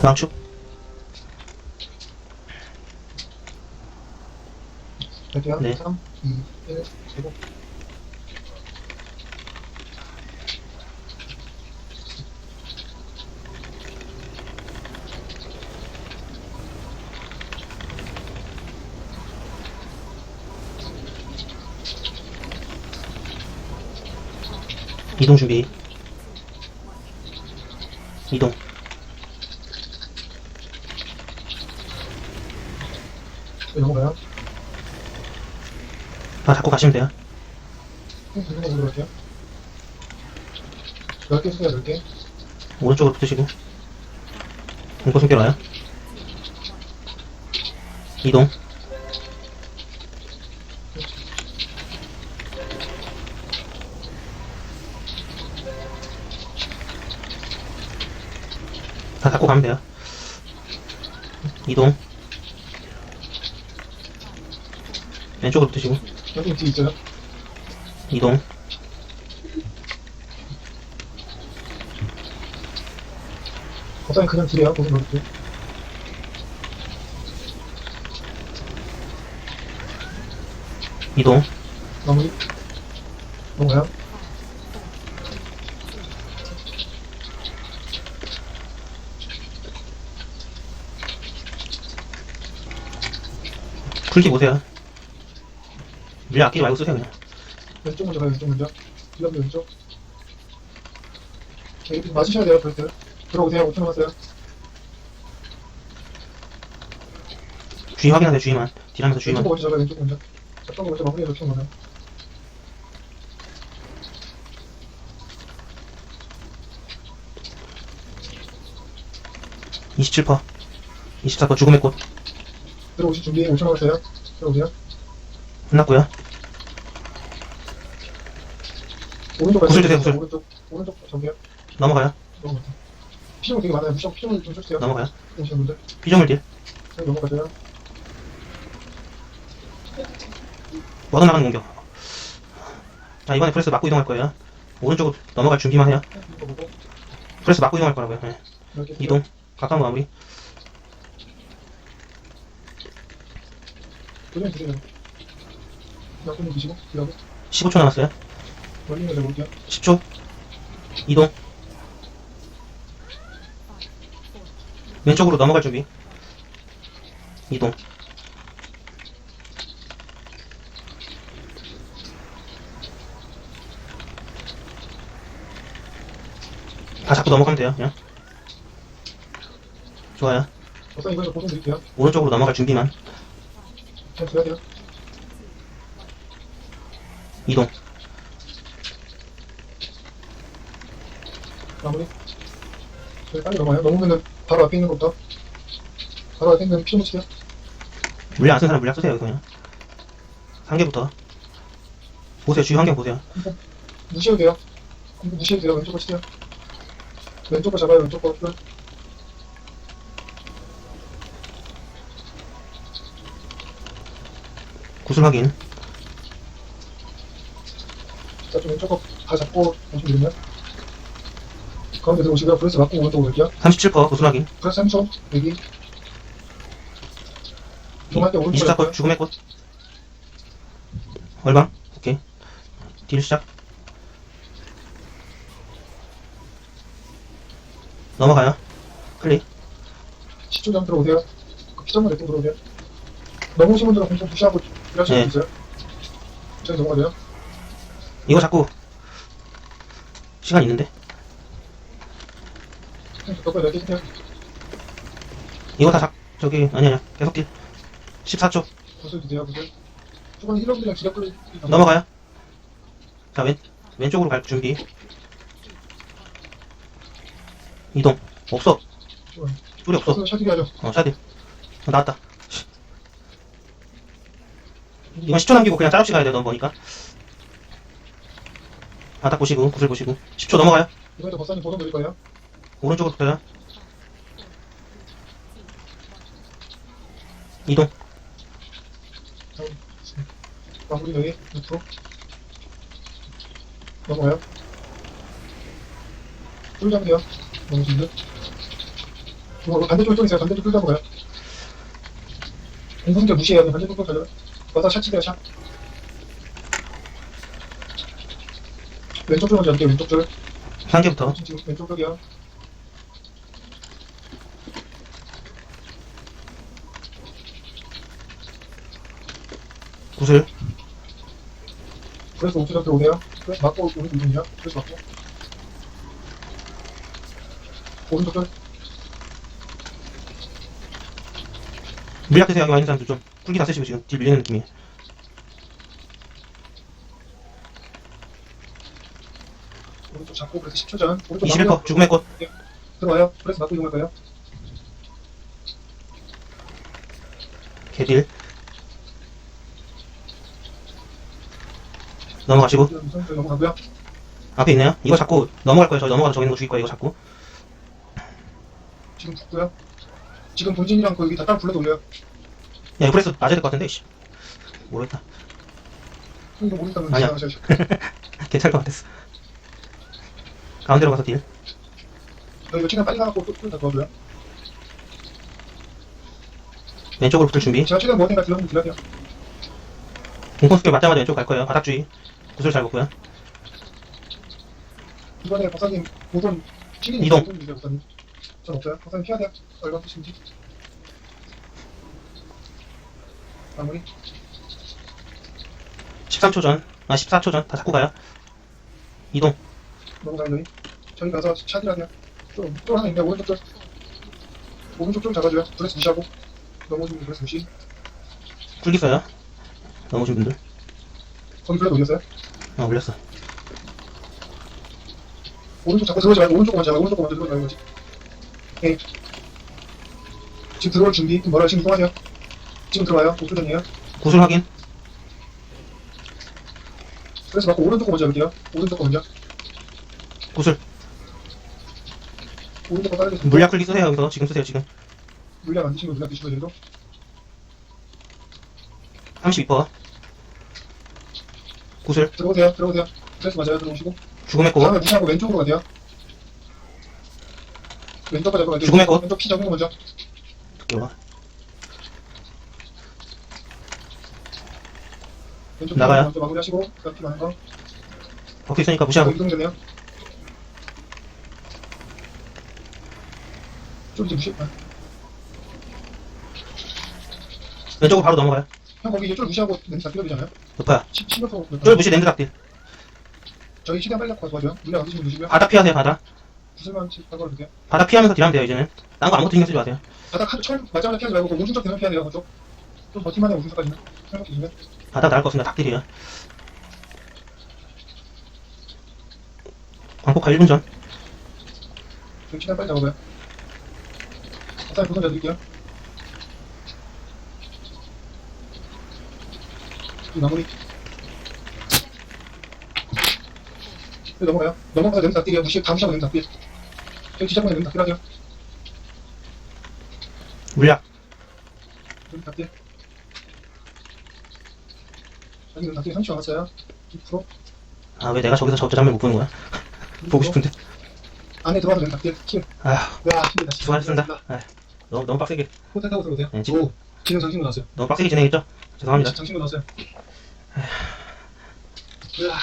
중앙축. 갈게요. 네. 3, 2, 1, 제곱. 이동 준비. 이동. 네, 넘어가요. 다 잡고 가시면 돼요. 네, 들고 보도록 할게요. 10개 쓰세요, 10개. 오른쪽으로 붙으시고. 공포 숨결 와요. 이동. 다 잡고 가면 돼요. 이동. 왼쪽으로 붙으시고. 여기 뒤에 있어요. 이동. 법사님 그냥 딜이에요, 보통 그렇게. 이동. 마무리. 넘어가요. 풀기 보세요. 물량 아끼지 말고 쓰세요, 그냥. 왼쪽 먼저 가요, 왼쪽 먼저. 딜러브 왼쪽. 여기 맞으셔야 돼요, 벌써. 들어오세요, 5초 남았어요. 주의 확인하세요, 주의만. 딜하면서 왼쪽 주의만. 먼저 잡아요, 왼쪽 먼저. 잡던 거 먼저 키운 거예요. 이십칠 퍼 24퍼 죽음의 꽃. 들어오실 준비 5초 남았어요. 들어오세요. 끝났고요. 오른쪽 구슬 주세요. 구슬. 오른쪽, 오른쪽 저기요. 넘어가요. 피정이 되게 많아요. 피정, 피정을 좀 쳐주세요. 넘어가요. 오시는 분들. 피조물 딜. 네, 넘어가세요. 워더 나가는 공격. 자, 이번에 프레스 맞고 이동할 거예요. 오른쪽으로 넘어갈 준비만 해요. 이거 보고. 프레스 맞고 이동할 거라고요. 네. 이렇게 이동. 가까운 거 마무리. 도전 드시고, 딜러브. 15초 남았어요. 멀리 먼저 볼게요. 10초. 이동. 왼쪽으로 넘어갈 준비. 이동. 다 잡고 넘어가면 돼요. 그냥. 좋아요. 드릴게요. 오른쪽으로 넘어갈 준비만. 잘 줘야 돼요. 이동. 마무리. 저희 빨리 넘어요. 넘으면은 바로 앞에 있는 것부터. 바로 앞에 있는 피정 치세요. 물량 안쓴 사람 물량 쓰세요. 이거 그냥. 한 개부터. 보세요. 주위 환경 보세요. 무시해도 돼요. 무시해도 돼요. 왼쪽 거 치세요. 왼쪽 거 잡아요. 왼쪽 거. 끝. 구슬 확인. 자, 좀 왼쪽 거다 잡고 오시면 되면. 가운데 들어오시고요. 브레스 맞고 오른쪽으로 올게요. 37% 구슬 확인. 브레스 3초. 여기. 이동할 때 오른쪽으로 24% 죽음의 꽃. 얼방. 오케이. 딜 시작. 넘어가요. 클릭. 10초 전 들어오세요. 그 피정만 냈고 들어오세요. 넘어오신 분들은 공좀 무시하고 일하시면 네. 되세요. 저희 넘어가세요. 이거 자꾸 시간 있는데. 몇개. 이거 다 작, 저기, 아니, 아니야. 계속 딜. 14초. 구슬 주세요. 구슬. 초반에 힐러분이랑 기력 끌 넘어가요. 자, 왼, 왼쪽으로 갈 준비. 이동. 없어. 뿔이 없어. 샷이게 하죠. 어. 어, 나왔다. 씨. 이건 10초 남기고 그냥 짤없이 가야 돼, 넌 보니까. 바닥 보시고, 구슬 보시고. 10초 넘어가요. 이번에도 보don 드릴 거예요. 오른쪽으로 붙어요. 이동. 마무리 여기 밑으로 넘어가요. 뿔 잡으세요. 넘으신 분. 뭐 반대쪽에 또 있어요. 반대쪽 뚫자고 가요. 공성자 무시해야 돼. 반대쪽 또 가요. 와서 샷 치세요, 샷. 왼쪽 줄 먼저 할게요, 왼쪽 줄. 지금 왼쪽 쪽이요. 구슬. 그래서 우측 앞에 오세요. 그래서 맞고 오른쪽 이동이요. 그래서 맞고. 오른쪽 줄. 물약 드세요. 여기 와 있는 사람들 좀. 꿀기 다 쓰시고 지금 딜 밀리는 느낌이에요. 오른쪽 잡고 그래서 10초 전. 오른쪽 21퍼. 마무리. 죽음의 꽃. 들어와요. 그래서 맞고 이동할 거예요. 개딜. 넘어가시고. 넘어가고요. 앞에 있네요. 이거 잡고 넘어갈 거예요. 저희 넘어가서 저기 있는 거 죽일 거예요. 이거 잡고. 지금 붙고요. 지금 본진이랑 그 여기 다 따로 불러서 올려요. 야, 이거 프레스 맞아야 될 것 같은데, 씨. 모르겠다. 이거 모르겠다면 아니야. 지나가셔야죠. 괜찮을 것 같았어. 가운데로 가서 딜. 너 이거 최대한 빨리 나가고 또다 도와줘요. 왼쪽으로 붙을 준비. 제가 최대한 뭐든가 들어가면 들어가요. 공포 스킬 맞자마자 왼쪽 갈 거예요. 바닥주의. 구슬 잘 먹고요. 이번에 박사님 5번 튀기는 이동. 좀 주세요, 박사님. 전 없어요. 박사님 피해야 돼요. 얼마 쓰신지. 마무리. 13초 전. 아, 14초 전. 다 잡고 가요. 이동. 넘어가요, 너희. 저희 가서 샷이라 돼요. 또, 또 하나 있네, 오른쪽 쪽. 오른쪽 좀 잡아줘요. 브레스 무시하고. 넘어지면 브레스 무시. 꿀기 써요. 넘어오신 분들. 거기 브레스 올렸어요. 어, 올렸어. 오른쪽 잡고 들어오지 말고 오른쪽 먼저 오른쪽 먼저 들어오지 말고 오케이 예. 지금 들어올 준비 뭐라 지금 이동하세요 지금 들어와요 오른쪽이에요 구슬 확인. 그래서 맞고 오른쪽 거 먼저 해볼게요 오른쪽 거 먼저 구슬. 오른쪽 거 따르게 물약 꿀기 쓰세요. 여기서. 지금 쓰세요. 지금. 물량 안 드시면 물량 드시면 되도 32퍼. 구슬. 들어오세요 들어오세요 그래서 맞아요 들어오시고 죽음의 꽃. 다음에 무시하고 왼쪽으로 가세요 왼쪽 거 잡고 가세요 죽음의 꽃. 왼쪽 피 잡는 거 먼저 이거. 왼쪽 피 나가요. 먼저 마무리하시고 그다음 피 많은 거 버프 있으니까 무시하고. 이동되네요 좀 이제 무시 아. 왼쪽으로 바로 넘어가요. 형 거기 이쪽 무시하고 냄새 다 뛰어되잖아요. 높아요. 10초 쫄 무시 랜드 닥딜. 저희 최대한 빨리 갖고 도와줘요. 물량 안 드시면 드시고요. 바닥 피하세요. 바닥. 구슬만 하고 해주세요. 바닥 피하면서 딜하면 돼요. 이제는. 딴 거 아무것도 신경 쓰지 마세요. 바닥 한 처음 맞자마자 피하지 말고 그 오른쪽 대면 피해야 돼요. 그쪽. 좀 버티만 해 오른쪽까지는. 생각해 주시면. 바닥 나갈 것 같습니다. 닥딜이에요. 광폭화 1분 전. 저희 최대한 빨리 잡아봐요. 박사님 도전 드릴게요. 마무리. 넘어가요. 넘어가서 냄새 다 뛰게요. 무시, 다 무시하고 냄새 다 뛰게. 저희 시작하면 냄새 다 뛰라게요. 물약. 냄새 다 뛰게. 자기 냄새 다 뛰게 30초 남았어요. 2%. 아, 왜 내가 저기서 저 장면 못 보는 거야? 보고 싶은데. 안에 들어와서 냄새 다 뛰게. 킬. 아휴, 와, 힘들다. 수고하셨습니다. 아휴, 너무, 너무 빡세게, 호텔 타고 들어오세요. 네, 지금- 오, 기능 장신구 나왔어요. 너무 빡세게 진행했죠? 죄송합니다. 장신구. 으아.